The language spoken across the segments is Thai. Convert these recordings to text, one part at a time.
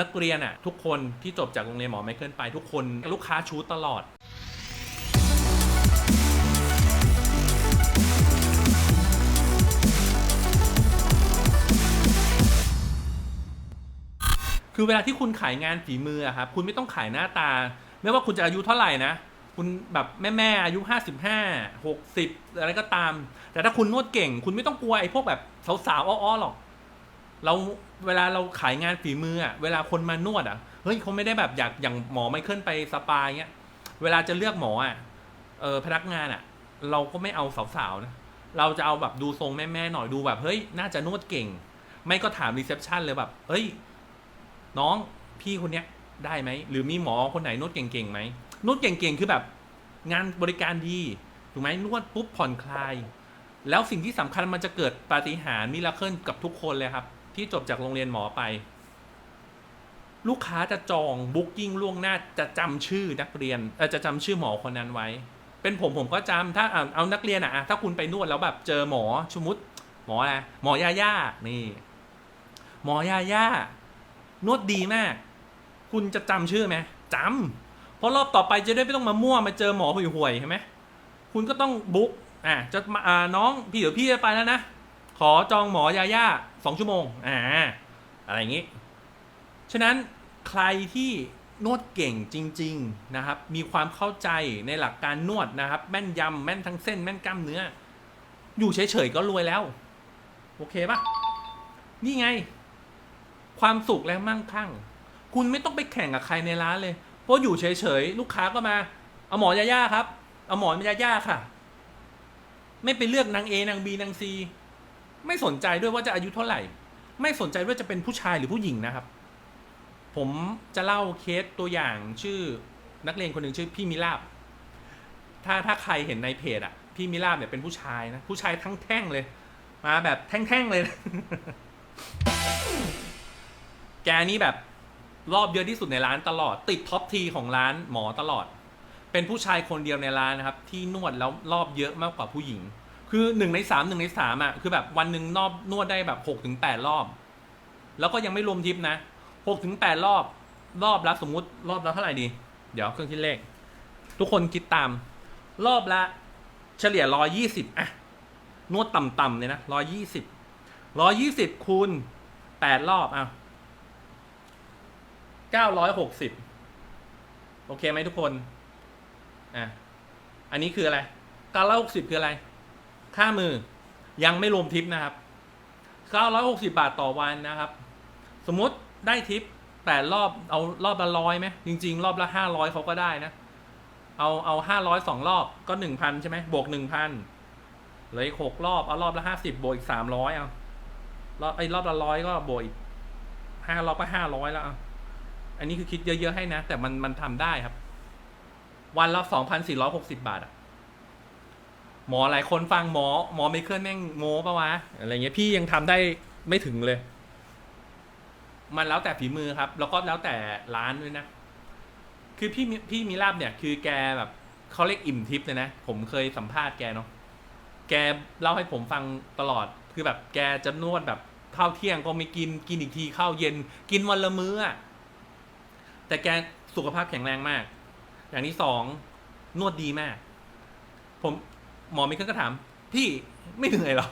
นักเรียนอะทุกคนที่จบจากโรงเรียนหมอไมเคิลไปทุกคนลูกค้าชูตลอดคือเวลาที่คุณขายงานฝีมืออะครับคุณไม่ต้องขายหน้าตา ไม่ว่าคุณจะอายุเท่าไหร่นะ คุณแบบแม่แม่ๆอายุห้าสิบห้าหกสิบอะไรก็ตาม แต่ถ้าคุณนวดเก่ง คุณไม่ต้องกลัวไอ้พวกแบบสาวๆอ้อๆหรอก เรา เวลาเราขายงานฝีมืออะเวลาคนมานวดอะเฮ้ยเขาไม่ได้แบบอยากอย่างหมอไม่เคิลไปสปาเงี้ยเวลาจะเลือกหมออะเออพนักงานอะเราก็ไม่เอาสาวๆนะเราจะเอาแบบดูทรงแม่ๆหน่อยดูแบบเฮ้ยน่าจะนวดเก่ง ไม่ก็ถามรีเซพชันเลยแบบเฮ้ย น้องพี่คนเนี้ยได้ไหมหรือมีหมอคนไหนนวดเก่งๆไหมนวดเก่งๆคือแบบงานบริการดีถูกไหมนวดปุ๊บผ่อนคลาย แล้วสิ่งที่สำคัญมันจะเกิดปาฏิหาริย์มิราเคิลกับทุกคนเลยครับ ที่จบจากโรงเรียนหมอไป ลูกค้าจะจองบุ๊กิ้งล่วงหน้าจะจำชื่อนักเรียนจะจำชื่อหมอคนนั้นไว้ เป็นผมผมก็จำถ้าเอาเอานักเรียนอะถ้าคุณไปนวดแล้วแบบเจอหมอสมมติหมออะไรหมอยาย่านี่ หมอยาย่านวดดีมาก คุณจะจำชื่อไหมจำเพราะรอบต่อไปจะได้ไม่ต้องมามั่วมาเจอหมอห่วยๆใช่ไหมคุณก็ต้องบุ๊กอะจะมาน้องพี่เดี๋ยวพี่จะไปแล้วนะ ขอจองหมอยาย่าสองชั่วโมง อ่า อะไรอย่างงี้ ฉะนั้นใครที่นวดเก่งจริง ๆนะครับ มีความเข้าใจในหลักการนวดนะครับ แม่นยำแม่นทั้งเส้น แม่นกล้ามเนื้อ อยู่เฉยๆก็รวยแล้ว โอเคปะนี่ไง ความสุขและมั่งคั่ง คุณไม่ต้องไปแข่งกับใครในร้านเลย เพราะอยู่เฉยๆลูกค้าก็มา เอาหมอยาย่าครับ เอาหมอยาย่าค่ะ ไม่ไปเลือกนางเอนางบีนางซี ไม่สนใจด้วยว่าจะอายุเท่าไหร่ ไม่สนใจว่าจะเป็นผู้ชายหรือผู้หญิงนะครับ ผมจะเล่าเคสตัวอย่างชื่อนักเรียนคนหนึ่งชื่อพี่มิลาบ ถ้าถ้าใครเห็นในเพจอะพี่มิลาบเนี่ยเป็นผู้ชายนะผู้ชายทั้งแท่งเลย มาแบบแท่งๆเลยนะแกนี่แบบรอบเยอะที่สุดในร้านตลอด ติดท็อปทีของร้านหมอตลอด เป็นผู้ชายคนเดียวในร้านนะครับ ที่นวดแล้วรอบเยอะมากกว่าผู้หญิง คือหนึ่งในสามหนึ่งในสามอะคือแบบวันหนึ่งนอบนวดได้แบบหกถึงแปดรอบ แล้วก็ยังไม่รวมทิปนะหกถึงแปดรอบ รอบละสมมุติรอบละเท่าไหร่ดี เดี๋ยวเครื่องคิดเลข ทุกคนคิดตาม รอบละ เฉลี่ยร้อยี่สิบอะนวดต่ำๆเลยนะร้อยี่สิบร้อยี่สิบคูณแปดรอบอะเก้าร้อยหกสิบโอเคไหมทุกคนอะอันนี้คืออะไรเก้าร้อยหกสิบคืออะไร ค่ามือยังไม่รวมทิปนะครับเก้าร้อยหกสิบาทต่อวันนะครับ สมมติได้ทิปแปดรอบเอารอบละร้อยไหมจริง ๆ รอบละห้าร้อยเขาก็ได้นะ เอาเอาห้าร้อยสองรอบก็หนึ่งพันใช่ไหมบวกหนึ่งพันเหลืออีกหกรอบเอารอบละห้าสิบบวกอีกสามร้อยเอารอบไอ้รอบละร้อยก็บวกอีกห้ารอบก็ห้าร้อยแล้วเอาอันนี้คือคิดเยอะๆให้นะ แต่มันมันทำได้ครับ วันละสองพันสี่ร้อยหกสิบาทอะ หมอหลายคนฟังหมอหมอไม่เคลื่อนแม่งโง่ปะวะอะไรเงี้ยพี่ยังทำได้ไม่ถึงเลย มันแล้วแต่ฝีมือครับ แล้วก็แล้วแต่ร้านด้วยนะ คือพี่พี่มิลาบเนี่ย คือแกแบบเขาเรียกอิ่มทิพย์เลยนะ ผมเคยสัมภาษณ์แกเนาะแกเล่าให้ผมฟังตลอดคือแบบแกจะนวดแบบข้าวเที่ยงก็ไม่กินกินอีกทีข้าวเย็น กินวันละมื้อแต่แกสุขภาพแข็งแรงมาก อย่างที่สองนวดดีมาก ผม หมอมิขึ้นก็ถาม พี่ไม่เหนื่อยหรอ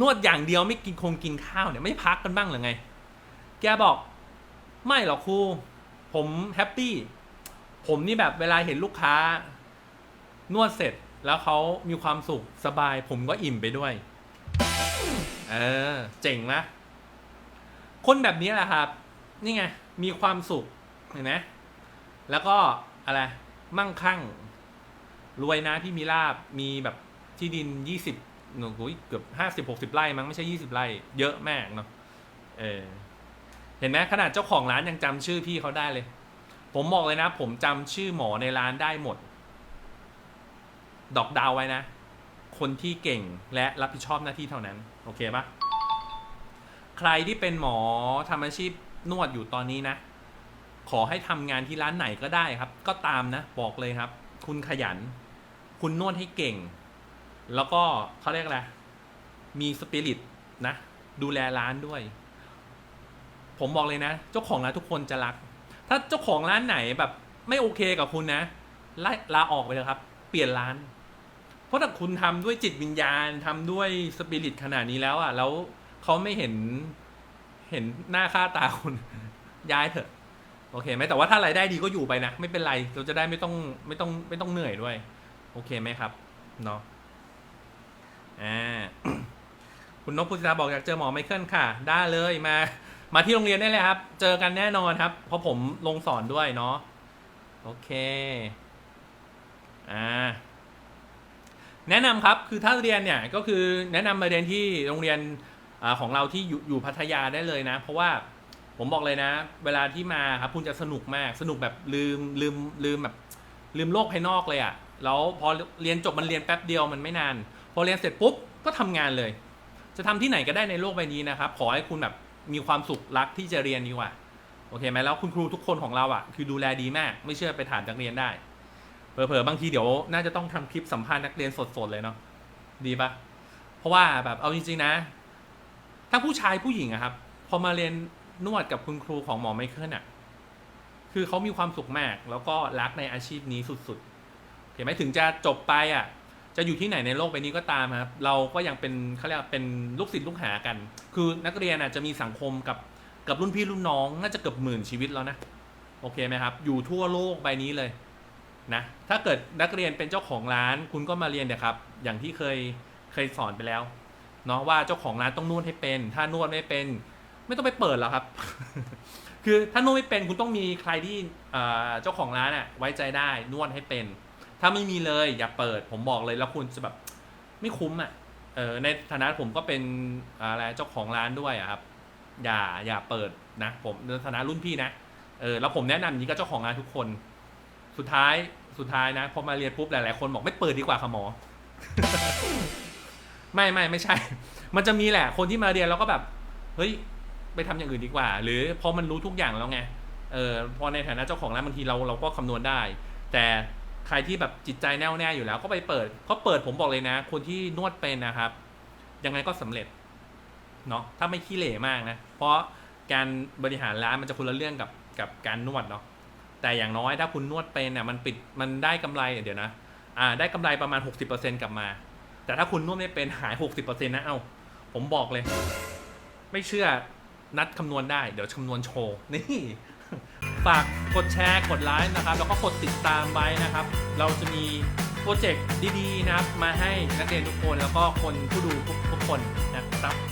นวดอย่างเดียวไม่กินคงกินข้าวเนี่ยไม่พักกันบ้างหรือไง แกบอก ไม่หรอกครูผมแฮปปี้ ผมนี่แบบเวลาเห็นลูกค้า นวดเสร็จแล้วเขามีความสุขสบาย ผมก็อิ่มไปด้วย เออ เจ๋งนะคนแบบนี้แหละครับ นี่ไง มีความสุขเห็นไหมแล้วก็อะไร มั่งคั่ง รวยนะพี่มีลาบมีแบบที่ดินยี่สิบหนูเกือบห้าสิบหกสิบไร่มั้งไม่ใช่ยี่สิบไร่เยอะมากเนาะเออเห็นไหมขนาดเจ้าของร้านยังจำชื่อพี่เขาได้เลย ผมบอกเลยนะ ผมจำชื่อหมอในร้านได้หมด ดอกดาวไว้นะ คนที่เก่งและรับผิดชอบหน้าที่เท่านั้น โอเคปะใครที่เป็นหมอทำอาชีพนวดอยู่ตอนนี้นะ ขอให้ทำงานที่ร้านไหนก็ได้ครับ ก็ตามนะ บอกเลยครับ คุณขยัน คุณนวดให้เก่ง แล้วก็เขาเรียกอะไร มีสปิริตนะ ดูแลร้านด้วย ผมบอกเลยนะ เจ้าของร้านทุกคนจะรัก ถ้าเจ้าของร้านไหนแบบไม่โอเคกับคุณนะล่ลาออกไปเลยครับ เปลี่ยนร้าน เพราะถ้าคุณทำด้วยจิตวิญญาณทำด้วยสปิริตขนาดนี้แล้วอะ แล้วเขาไม่เห็นเห็นหน้าค่าตาคุณ ย้ายเถอะ โอเคไหมแต่ว่าถ้ารายได้ดีก็อยู่ไปนะ ไม่เป็นไร เราจะได้ไม่ต้องไม่ต้องไม่ต้องเหนื่อยด้วย โอเคไหมครับเนาะอ่าคุณนพพุทธาบอกอยากเจอหมอไมเคิลค่ะ ได้เลยมา มาที่โรงเรียนได้เลยครับ เจอกันแน่นอนครับ เพราะผมลงสอนด้วยเนาะโอเคอ่าแนะนำครับคือถ้าเรียนเนี่ยก็คือแนะนำมาเรียนที่โรงเรียนอของเราที่อยู่อยู่พัทยาได้เลยนะ เพราะว่าผมบอกเลยนะ เวลาที่มาครับคุณจะสนุกมากสนุกแบบลืมลืมลืมแบบลืมโลกภายนอกเลยอะ่ะ แล้วพอเรียนจบมันเรียนแป๊บเดียวมันไม่นาน พอเรียนเสร็จปุ๊บก็ทำงานเลย จะทำที่ไหนก็ได้ในโลกใบนี้นะครับ ขอให้คุณแบบมีความสุขรักที่จะเรียนดีกว่าโอเคไหมแล้วคุณครูทุกคนของเราอะ่ะ คือดูแลดีมาก ไม่เชื่อไปถามนักเรียนได้เผลอๆบางทีเดี๋ยวน่าจะต้องทำคลิปสัมภาษณ์นักเรียนสดๆเลยเนาะดีปะเพราะว่าแบบเอาจริงๆนะถ้าผู้ชายผู้หญิงอะครับ พอมาเรียนนวดกับคุณครูของหมอไมเคิลอะคือเขามีความสุขมาก แล้วก็รักในอาชีพนี้สุดๆ เห็นไหมถึงจะจบไปอะจะอยู่ที่ไหนในโลกใบนี้ก็ตามครับเราก็ยังเป็นเขาเรียกว่าเป็นลูกศิษย์ลูกหากัน คือนักเรียนอะจะมีสังคมกับกับรุ่นพี่รุ่นน้องน่าจะเกือบหมื่นชีวิตแล้วนะโอเคไหมครับอยู่ทั่วโลกใบนี้เลยนะถ้าเกิดนักเรียนเป็นเจ้าของร้าน คุณก็มาเรียนเดี๋ยวครับ อย่างที่เคยเคยสอนไปแล้วเนาะว่าเจ้าของร้านต้องนวดให้เป็น ถ้านวดไม่เป็น ไม่ต้องไปเปิดหรอกครับ คือถ้านวดไม่เป็นคุณต้องมีใครที่เอ่อเจ้าของร้านอะไว้ใจได้นวดให้เป็น ถ้าไม่มีเลยอย่าเปิด ผมบอกเลยแล้วคุณจะแบบไม่คุ้มอะเออในฐานะผมก็เป็นอะไรเจ้าของร้านด้วยอะครับ อย่าอย่าเปิดนะ ผมในฐานะรุ่นพี่นะเออแล้วผมแนะนำอย่างนี้กับเจ้าของร้านทุกคน สุดท้ายสุดท้ายนะพอมาเรียนปุ๊บหลายๆคนบอกไม่เปิดดีกว่าค่ะหมอ ไม่ไม่ไม่ใช่ มันจะมีแหละ คนที่มาเรียนแล้วก็แบบ เฮ้ย ไปทำอย่างอื่นดีกว่า หรือพอมันรู้ทุกอย่างแล้วไง เออพอในฐานะเจ้าของร้านบางทีเราเราก็คำนวณได้ แต่ ใครที่แบบจิตใจแน่วแน่อยู่แล้ว ก็ไปเปิดเขาเปิดผมบอกเลยนะ คนที่นวดเป็นนะครับ ยังไงก็สำเร็จเนาะถ้าไม่ขี้เหร่มากนะ เพราะการบริหารร้านมันจะคนละเรื่องกับกับการนวดเนาะแต่อย่างน้อยถ้าคุณนวดเป็นเนี่ยมันปิดมันได้กำไรเดี๋ยวนะอ่าได้กำไรประมาณ 60%กลับมา แต่ถ้าคุณนวดไม่เป็นหาย 60%นะเอ้าผมบอกเลย ไม่เชื่อนัดคำนวณได้ เดี๋ยวคำนวณโชว์นี่ ฝากกดแชร์ กดไลค์นะครับ แล้วก็กดติดตามไว้นะครับ เราจะมีโปรเจกต์ดีๆนะครับ มาให้นักเรียนทุกคนแล้วก็คนผู้ดูทุกคนนะครับ